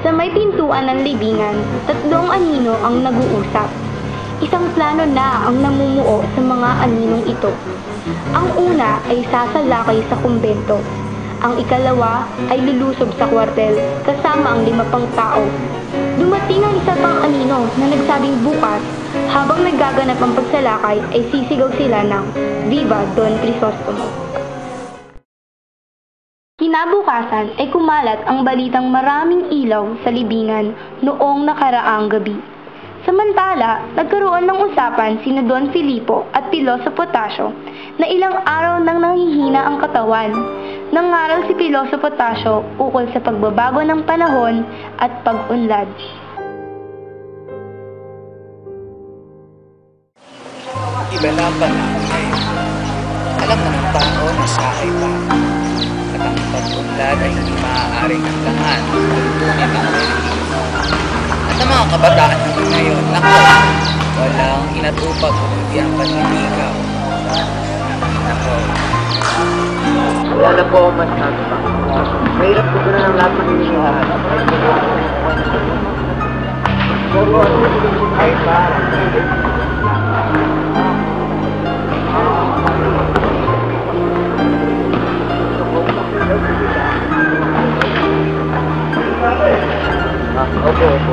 Sa may pintuan ng libingan, tatlong anino ang nag-uusap. Isang plano na ang namumuo sa mga aninong ito. Ang una ay sasalakay sa kumbento. Ang ikalawa ay lulusob sa kwartel kasama ang lima pang tao. Dumating ang isa pang anino na nagsabing bukas, habang nagaganap ang pagsalakay ay sisigaw sila ng Viva Don Crisostomo. Kinabukasan ay kumalat ang balitang maraming ilaw sa libingan noong nakaraang gabi. Samantala, nagkaroon ng usapan sina Don Filipo at Piloso Potasio na ilang araw nang nanghihina ang katawan. Nangaral si Piloso Potasio ukol sa pagbabago ng panahon at pag-unlad. Iba na panahon ngayon. Alam ng tao na siya ay relihiyon. At ang mga kabataan natin ngayon, nako, walang inatupag kundi ang panliligaw. Nako, Wala na po ako masabi pa. Mahirap ko na ng lahat ng hinihingahan. Ay, parang. Ok, ok.